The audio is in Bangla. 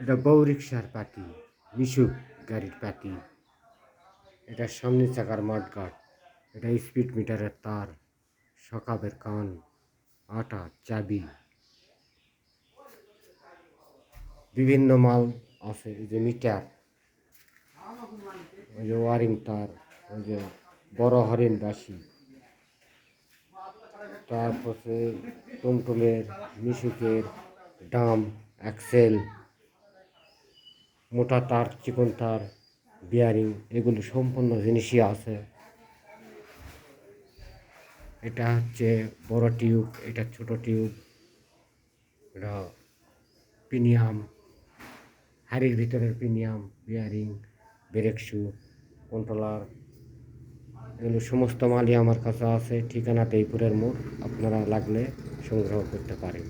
এটা বউ রিক্সার পাতি মিশুক গাড়ির পাতি এটা সামনে চাকার মাঠগাট এটা স্পিড মিটারের তার সকাবের কান, আটা, চাবি। বিভিন্ন মাল আছে, এই যে মিটার, ওই যে ওয়ারিং তার, ওই যে বড় হরিণ বাসি তারপরে টমটমের মিশুকের ডাম অ্যাক্সেল মোটা তার, চিকন তার বিয়ারিং এগুলো সম্পূর্ণ জিনিসই আছে। এটা হচ্ছে বড় টিউব, এটা ছোট টিউব, এটা প্রিমিয়াম হাড়ির ভিতরের premium bearing brake shoe controller এগুলো সমস্ত মালই আমার কাছে আছে ঠিকানা তেইপুরের মোড়, আপনারা লাগলে সংগ্রহ করতে পারেন।